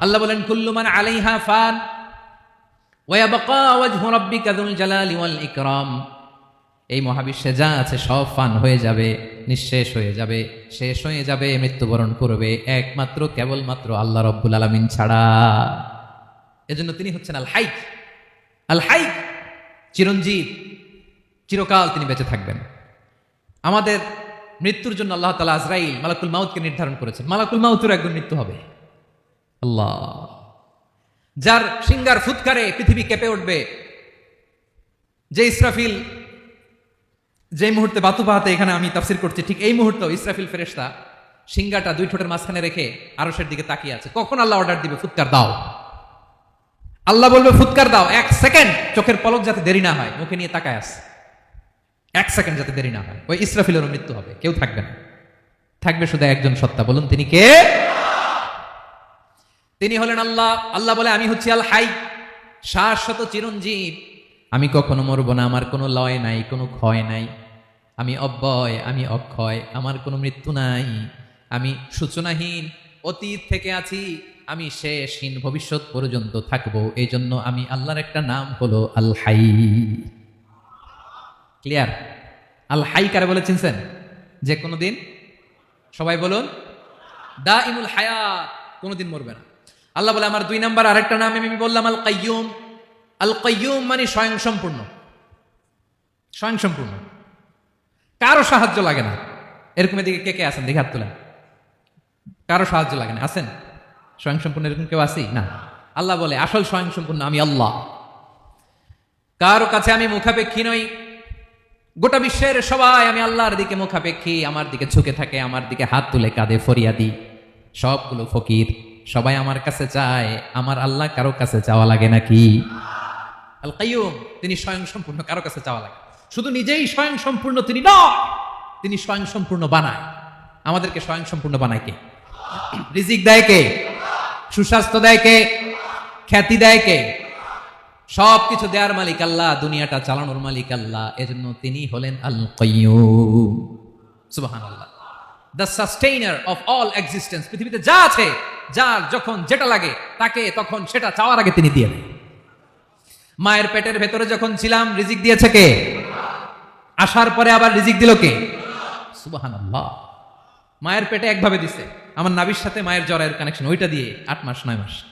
আল্লাহ বলেন কুল্লুমান আলাইহা ফান ইকরাম। এই মহাবিশ্বে যা আছে সব ফান হয়ে যাবে, নিঃশেষ হয়ে যাবে, শেষ হয়ে যাবে, মৃত্যুবরণ করবে, একমাত্র, কেবলমাত্র আল্লাহ রব্বুল আলামিন ছাড়া। এজন্য তিনি হচ্ছেন আল হাইক। আল হাইক চিরঞ্জীব, চিরকাল তিনি বেঁচে থাকবেন। আমাদের মৃত্যুর জন্য আল্লাহ তালা আজরাইল মালাকুল মাউতকে নির্ধারণ করেছেন। মালাকুল মাউতের একজন মৃত্যু হবে। আল্লাহ। যার সিঙ্গার ফুৎকারে পৃথিবী কেঁপে উঠবে। যে ইসরাফিল, যে মুহূর্তে বাতু পাহাতে এখানে আমি তাফসির করছি, ঠিক এই মুহূর্তে ইসরাফিল ফেরেশতা সিঙ্গাটা দুই ঠোঁটের মাঝখানে রেখে আরশের দিকে তাকিয়ে আছে। কখন আল্লাহ অর্ডার দিবে? ফুৎকার দাও। আল্লাহ বলবে, ফুৎকার দাও। এক সেকেন্ড চোখের পলক যাতে দেরি না হয়, মুখে নিয়ে তাকায় আছে এক সেকেন্ড যাতে দেরি না হয়। ওই ইসরাফিলেরও মৃত্যু হবে। কেউ থাকবে না। থাকবে শুধু একজন সত্তা। বলুন, তিনি কে? তিনি হলেন আল্লাহ। আল্লাহ বলে, আমি হচ্ছি আল হাই, শাশ্বত চিরঞ্জীব। আমি কখনো মরব না, আমার কোনো লয় নাই, কোনো ক্ষয় নাই। আমি অব্যয়, আমি অক্ষয়, আমার কোনো মৃত্যু নাই। আমি সূচনাহীন, অতীত থেকে আছি। আমি শেষহীন, ভবিষ্যৎ পর্যন্ত থাকব। এই জন্য আমি আল্লাহর একটা নাম হলো আল হাই। ক্লিয়ার আল হাই কারে বলে চিনছেন? যে কোনো দিন সবাই বলুন দা ইমুল হায়া কোনোদিন মরবে না। আল্লাহ বলে, আমার দুই নাম্বার আরেকটা নাম আমি বললাম আল কাইয়ুম আল কাইয়ুম মানে স্বয়ং সম্পূর্ণ স্বয়ং সম্পূর্ণ কারও সাহায্য লাগে না। এরকম এদিকে কে কে আছেন? দেখে হাত তোলেন। কারও সাহায্য লাগে না। আছেন? স্বয়ং সম্পূর্ণ এরকম কেউ আসি না। আল্লাহ বলে, আসল স্বয়ং সম্পূর্ণ আমি আল্লাহ। কারও কাছে আমি মুখাপেক্ষী নই। গোটা বিশ্বের সবাই আমি আল্লাহর দিকে মুখাপেক্ষী। আমার দিকে ঝুঁকে থাকে, আমার দিকে হাত তুলে কাঁদে, ফরিয়াদি। সবগুলো ফকির। সবাই আমার কাছে চায়, আমার আল্লাহ কারও কাছে চাওয়া লাগে নাকি? আল তিনি স্বয়ং সম্পূর্ণ কারও কাছে চাওয়া লাগে। শুধু নিজেই স্বয়ং সম্পূর্ণ তিনি নয়, তিনি স্বয়ং সম্পূর্ণ বানায়। আমাদেরকে স্বয়ং সম্পূর্ণ বানায় কে? রিজিক দেয় কে? সুস্বাস্থ্য দেয় কে? খ্যাতি দেয় কে? সব কিছু দেওয়ার মালিক আল্লাহ, দুনিয়াটা চালানোর মালিক আল্লাহ, এজন্য তিনি হলেন আল কাইয়ুম সুবহানাল্লাহ। The sustainer of all existence পৃথিবীতে যা আছে যার যখন যেটা লাগে, তাকে তখন সেটা চাওয়ার আগে তিনি দিয়ে দেন। মায়ের পেটের ভেতরে যখন ছিলাম, রিজিক দিয়েছে কে? আসার পরে আবার রিজিক দিল কে? সুবহানাল্লাহ। মায়ের পেটে একভাবে দিছে। আমার নাবির সাথে মায়ের জরায়ের কানেকশন ওইটা দিয়ে আট মাস, নয় মাস।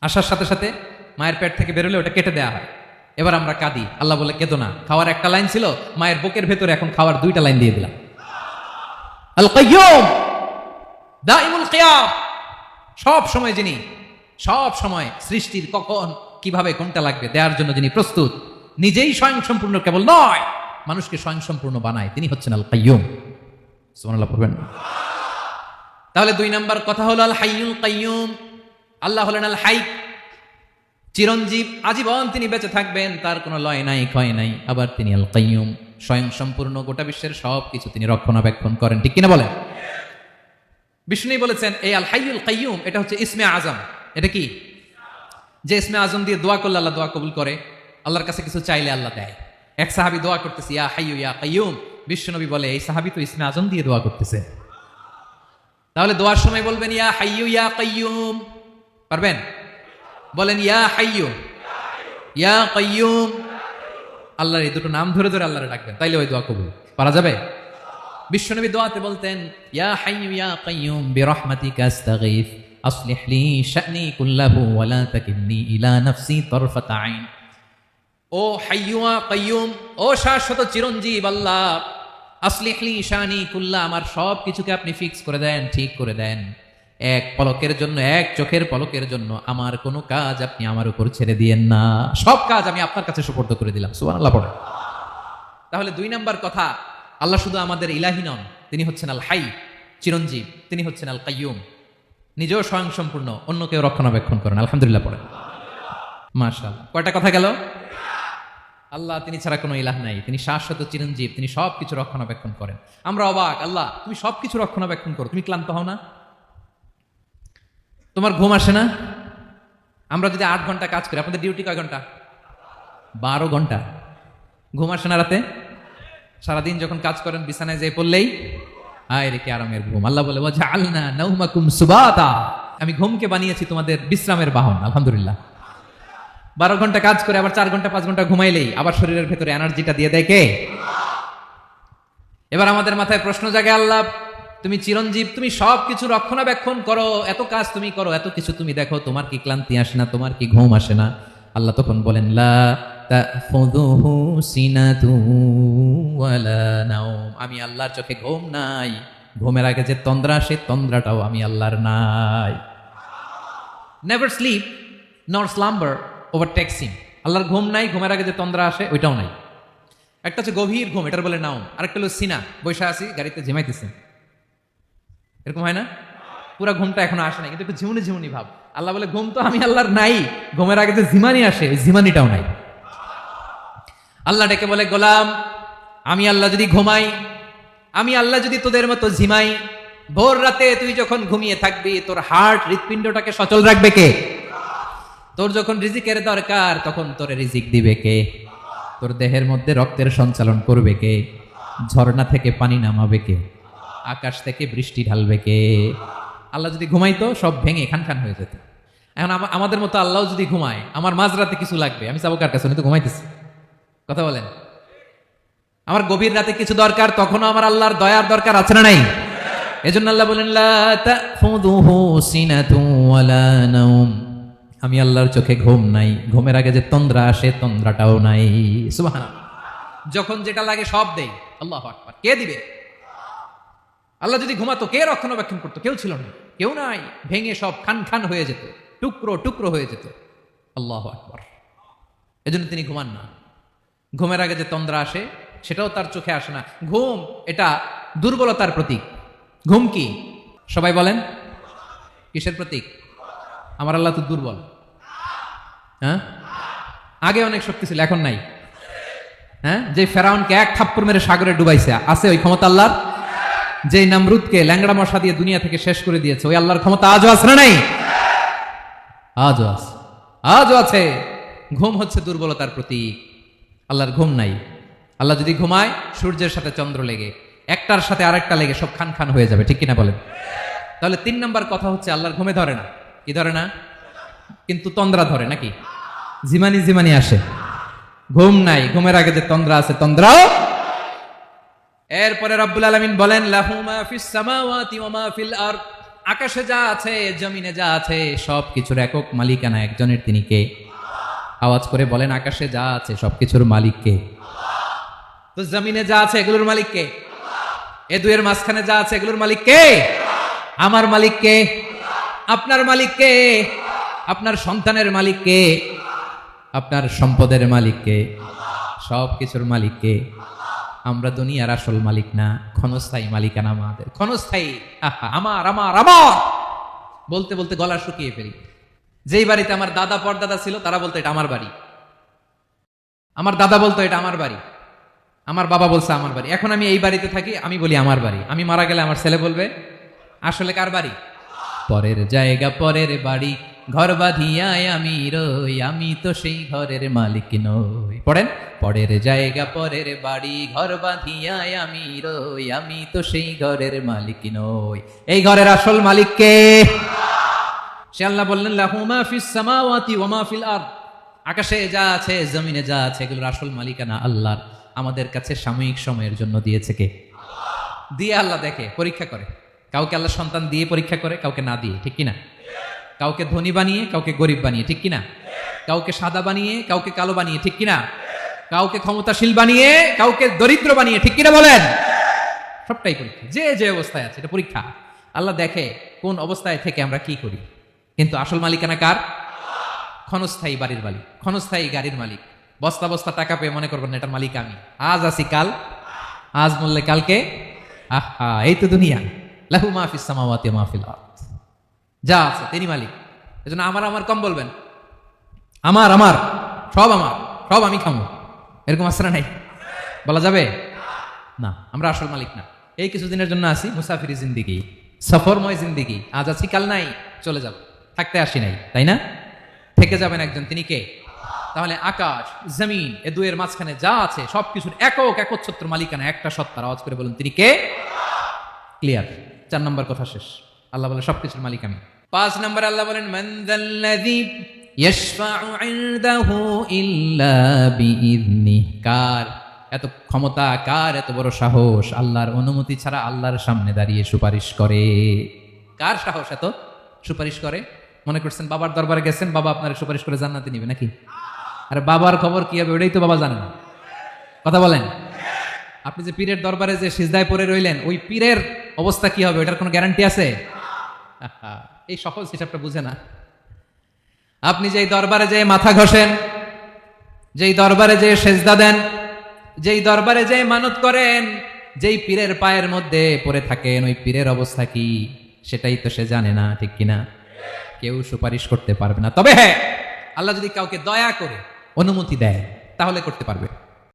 আসার সাথে সাথে মায়ের পেট থেকে বেরোলে ওটা কেটে দেওয়া হয়। এবার আমরা কাঁদি। আল্লাহ বলে, কেঁদো না। খাওয়ার একটা লাইন ছিল, মায়ের বুকের ভেতরে এখন খাওয়ার দুইটা লাইন দিয়ে দিলাম। আল কাইয়ুম দাইমুল কিয়াম। সব সময় যিনি, সব সময় সৃষ্টির কখন, কীভাবে, কোনটা লাগবে দেওয়ার জন্য যিনি প্রস্তুত, নিজেই স্বয়ং সম্পূর্ণ কেবল নয়, মানুষকে স্বয়ং সম্পূর্ণ বানায়, তিনি হচ্ছেন আল কাইয়ুম পড়বেন তাহলে দুই নম্বর কথা হলো আল হাইয়ুল কাইয়ুম। আল্লাহ হলেন আল হাই চিরঞ্জীব, আজীবন তিনি বেঁচে থাকবেন, তার কোনো লয় নাই, ক্ষয় নাই, আবার তিনি আল কাইয়ুম স্বয়ং সম্পূর্ণ গোটা বিশ্বের সব কিছু তিনি রক্ষণাবেক্ষণ করেন, ঠিক কিনা বলেন? বিষ্ণুই বলেছেন এই আল হাইয়ুল কাইয়ুম, এটা হচ্ছে ইসমে আজম। এটা কি? যে ইসমে আজম দিয়ে দোয়া করলে আল্লাহ দোয়া কবুল করে, আল্লাহর কাছে কিছু চাইলে আল্লাহ দেয়। এক সাহাবি দোয়া করতেছে, ইয়া হাইয়ু, ইয়া কাইয়ুম। বিশ্বনবী বলে, এই সাহাবি তো ইসমে আজম দিয়ে দোয়া করতেছে। তাহলে দোয়ার সময় বলবেন, ইয়া হাইয়ু, ইয়া কাইয়ুম। পারবেন? বলেন, ইয়া হাইয়ু, ইয়া কাইয়ুম। আল্লাহর এই দুটো নাম ধরে ধরে আল্লাহরে ডাকবেন, তাইলে ওই দোয়া কবুল। পারা যাবে? বিশ্বনবী দোয়াতে বলতেন, ইয়া হাইয়ু ইয়া কাইয়ুম বিরহমাতিকা আস্তাগীথ আসলিহ লি শা'নি কুল্লাহু ওয়া লা তাকিলনি ইলা নাফসি তারফাতা আইন। ও হাইয়ুয়া কাইয়ুম, ও শাশ্বত চিরঞ্জীব আল্লাহ, আসলিহ লি শা'নি কুল্লা, আমার সব কিছুকে আপনি ফিক্স করে দেন, ঠিক করে দেন। এক পলকের জন্য, এক চোখের পলকের জন্য আমার কোনো কাজ আপনি আমার উপর ছেড়ে দিয়েন না। সব কাজ আমি আপনার কাছে সুপর্দ করে দিলাম। সুবহানাল্লাহ পড়ে তাহলে দুই নাম্বার কথা আল্লাহ শুধু আমাদের ইলাহি নন, তিনি হচ্ছেন আল হাই চিরঞ্জীব, তিনি হচ্ছেন আল কাইয়ুম নিজেও স্বয়ং সম্পূর্ণ অন্য কেউ রক্ষণাবেক্ষণ করেন আলহামদুলিল্লাহ পড়ে। মার্শাল কয়টা কথা গেল? আল্লাহ, তিনি ছাড়া কোনো ইলাহ নাই। তিনি শাশ্বত চিরঞ্জীব, তিনি সব কিছু রক্ষণাবেক্ষণ করেন। আমরা অবাক, আল্লাহ, তুমি সব কিছু রক্ষণাবেক্ষণ করো, তুমি ক্লান্ত হও না? তোমার ঘুম আসে না? আমরা যদি আট ঘণ্টা কাজ করি, আপনাদের ডিউটি কয় ঘণ্টা? বারো ঘণ্টা। ঘুম আসে না রাতে? সারাদিন যখন কাজ করেন, বিছানায় যেয়ে পড়লেই আয় রে, কি আরামের ঘুম। আল্লাহ বলে আলনা নৌমাকুম সুবাতা। আমি ঘুমকে বানিয়েছি তোমাদের বিশ্রামের বাহন, আলহামদুলিল্লাহ। বারো ঘণ্টা কাজ করে আবার চার ঘণ্টা, পাঁচ ঘণ্টা ঘুমাইলেই আবার শরীরের ভেতরে এনার্জিটা দিয়ে দেয় কে? এবার আমাদের মাথায় প্রশ্ন জাগে, আল্লাহ, তুমি চিরঞ্জীব, তুমি সব কিছু রক্ষণাবেক্ষণ করো, এত কাজ তুমি করো, এত কিছু তুমি দেখো, তোমার কি ক্লান্তি আসে না, তোমার কি ঘুম আসে না? আল্লাহ তখন বলেন, লা তাখুযুহু সিনাতু ওয়ালা নাওম। আমি আল্লাহর চোখে ঘুম নাই। ঘুমের আগে যে তন্দ্রা সে তন্দ্রাটাও আমি আল্লাহর নাই। Never sleep nor slumber overtaking আল্লাহর ঘুম নাই, ঘুমের আগে যে তন্দ্রা আসে, ওইটাও নাই। একটা হচ্ছে গভীর ঘুম, এটার বলে নাও আরেকটা হলো সিনা, বৈশা আছি, গাড়িতে ঝিমাইতেছেন এরকম হয় না? পুরা ঘুমটা এখনও আসে নাই, কিন্তু একটু ঝিমুনি ঝিমুনি ভাব। আল্লাহ বলে, ঘুম তো আমি আল্লাহর নাই, ঘুমের আগে যে ঝিমানি আসে, ওই ঝিমানিটাও নাই। আল্লাহ ডেকে বলে, গোলাম, আমি আল্লাহ যদি ঘুমাই, আমি আল্লাহ যদি তোদের মতো ঝিমাই, ভোর রাতে তুই যখন ঘুমিয়ে থাকবি, তোর হার্ট হৃৎপিণ্ডটাকে সচল রাখবে কে? তোর যখন রিজিকের দরকার, তখন তোর রিজিক দিবে কে? তোর দেহের মধ্যে রক্তের সঞ্চালন করবে কে? ঝর্ণা থেকে পানি নামাবে কে? আকাশ থেকে বৃষ্টি ঢালবে কে? আল্লাহ যদি ঘুমাইতো, সব ভেঙে খান খান হয়ে যেত। এখন আমাদের মতো আল্লাহ যদি ঘুমায়, আমার মাঝরাতে কিছু লাগবে, আমি যাব কার কাছে? তো ঘুমাইতেছি। কথা বলেন। আমার গভীর রাতে কিছু দরকার, তখনও আমার আল্লাহর দয়ার দরকার আছে না নাই? এজন্য আল্লাহ বলেন আমি আল্লাহর চোখে ঘুম নাই। ঘুমের আগে যে তন্দ্রা আসে, তন্দ্রাটাও নাই। যখন যেটা লাগে সব দেই। আল্লাহ আকবার। কে দিবে? আল্লাহ যদি ঘুমাতো, কে রক্ষণাবেক্ষণ করতো? কেউ ছিল না। কেউ নাই। ভেঙে সব খান খান হয়ে যেত। টুকরো টুকরো হয়ে যেত। আল্লাহ আকবার। এজন্য তিনি ঘুমান না। ঘুমের আগে যে তন্দ্রা আসে, সেটাও তার চোখে আসে না। ঘুম, এটা দুর্বলতার প্রতীক। ঘুম কি? সবাই বলেন, কিসের প্রতীক? আমার আল্লাহ তো দুর্বল। হ্যাঁ? আগে অনেক শক্তি ছিল, এখন নাই। হ্যাঁ? যে ফেরাউনকে এক থাপ্পড় মেরে সাগরে ডুবাইছে, আছে ওই ক্ষমতা আল্লাহর? যে নামরুদকে ল্যাংড়া মশা দিয়ে দুনিয়া থেকে শেষ করে দিয়েছে, ওই আল্লাহর ক্ষমতা আজও আছে না নাই? আজও আছে। আজও আছে। ঘুম হচ্ছে দুর্বলতার প্রতীক। আল্লাহর ঘুম নাই। আল্লাহ যদি ঘুমায়, সূর্যের সাথে চন্দ্র লেগে, একটার সাথে আরেকটা লেগে সব খান খান হয়ে যাবে, ঠিক কিনা বলেন? তাহলে তিন নম্বর কথা হচ্ছে, আল্লাহর ঘুমে ধরে না। কি ধরে না? কিন্তু তন্দ্রা ধরে নাকি? জিমানি জিমানি আসে। ঘুম নাই, ঘুমের আগে যে তন্দ্রা আছে, তন্দ্রাও এরপরে রব্বুল আলামিন বলেন আকাশে যা আছে, জমিনে যা আছে সব কিছুর একক মালিকানা একজনের, তিনি কে? আওয়াজ করে বলেন, আকাশে যা আছে সবকিছুর মালিক কে? তো জমিনে যা আছে এগুলোর মালিক কে? এ দুয়ের মাঝখানে যা আছে এগুলোর মালিক কে? আমার মালিক কে? আপনার মালিক কে? আপনার সন্তানের মালিক কে? আপনার সম্পদের মালিক কে? সব কিছুর মালিক কে? আমরা দুনিয়ার আসল মালিক না, ক্ষণস্থায়ী মালিকানা আমাদের। ক্ষণস্থায়ী আমার আমার আমার! বলতে বলতে গলা শুকিয়ে ফেলি। যেই বাড়িতে আমার দাদা পরদাদা ছিল, তারা বলতো, এটা আমার বাড়ি। আমার দাদা বলতো, এটা আমার বাড়ি। আমার বাবা বলছে, আমার বাড়ি। এখন আমি এই বাড়িতে থাকি, আমি বলি, আমার বাড়ি। আমি মারা গেলে আমার ছেলে বলবে, আসলে কার বাড়ি? পরের জায়গা, পরের বাড়ি, ঘর বাঁধিয়ায় আমি রই, আমি তো সেই ঘরের মালিক নই। পড়েন? পরের জায়গা, পরের বাড়ি, ঘর বাঁধিয়ায় আমি রই, আমি তো সেই ঘরের মালিক নই। এই ঘরের আসল মালিক কে? সে আল্লাহ বললেন আকাশে যা আছে, জমিনে যা আছে, এগুলোর আসল মালিকানা আল্লাহর। আমাদের কাছে সাময়িক সময়ের জন্য দিয়েছে কে? দিয়ে আল্লাহ দেখে, পরীক্ষা করে। কাউকে আল্লাহ সন্তান দিয়ে পরীক্ষা করে, কাউকে না দিয়ে, ঠিক কিনা? কাউকে ধনী বানিয়ে, কাউকে গরিব বানিয়ে, ঠিক কিনা? কাউকে সাদা বানিয়ে, কাউকে কালো বানিয়ে, ঠিক কিনা? কাউকে ক্ষমতাশীল বানিয়ে, কাউকে দরিদ্র বানিয়ে, ঠিক কিনা বলেন? সবটাই পরীক্ষা। যে যে অবস্থায় আছে, এটা পরীক্ষা। আল্লাহ দেখে কোন অবস্থায় থেকে আমরা কি করি? কিন্তু আসল মালিকানা কার? ক্ষণস্থায়ী বাড়ির মালিক, ক্ষণস্থায়ী গাড়ির মালিক। বস্তা বস্তা টাকা পেয়ে মনে করবেন এটার মালিক আমি। আজ আসি কাল, আজ বললে কালকে? আহা, এই তো দুনিয়া। লাহু মাহফিস সামাওয়াতি ওয়া মাহফিল যা আছে, তিনি মালিক। এজন্য আমার আমার কম বলবেন। আমার আমার, সব আমার, সব আমি খামো। এরকম আসরা নাই। বলা যাবে? না, আমরা আসল মালিক না। এই কিছুদিনের জন্য আসি, মুসাফিরি জিন্দিগি, সফরময় জিন্দিগি। আজ আছি, কাল নাই, চলে যাব। থাকতে আসি নাই, তাই না? থেকে যাবেন একজন, তিনি কে? তাহলে আকাশ, জমিন, এ দুয়ের মাঝখানে যা আছে, সবকিছুর একক, একচ্ছত্র মালিকানা, একটা সত্তার আওয়াজ করে বলুন, তিনি কে? ক্লিয়ার চার নম্বর কথা শেষ। আল্লাহ বলে, সবকিছুর মালিক আমি। পাঁচ নম্বর আল্লাহ বলেন মানদাল্লাযী ইল্লা কার? এত ক্ষমতা, কার এত বড় সাহস? আল্লাহর অনুমতি ছাড়া আল্লাহর সামনে দাঁড়িয়ে সুপারিশ করে। কার সাহস এত? সুপারিশ করে? মনে করছেন, বাবার দরবারে গেছেন, বাবা আপনার সুপারিশ করে জান্নাতে নিবে নাকি? আরে বাবার খবর কি হবে ওটাই তো বাবা জানেন কথা বলেন। আপনি যে পীরের দরবারে যে সিজদায় পড়ে রইলেন, ওই পীরের অবস্থা কি হবে ওটার কোনো গ্যারান্টি আছে? এই সহজ হিসাবটা বুঝে না। আপনি যেই দরবারে যে মাথা ঘষেন, যেই দরবারে যে সেজদা দেন, যেই দরবারে যে মানত করেন, যেই পীরের পায়ের মধ্যে পড়ে থাকেন, ওই পীরের অবস্থা কি, সেটাই তো সে জানে না, ঠিক কিনা? কেউ সুপারিশ করতে পারবে না। তবে হ্যাঁ আল্লাহ যদি কাউকে দয়া করে অনুমতি দেয়, তাহলে করতে পারবে।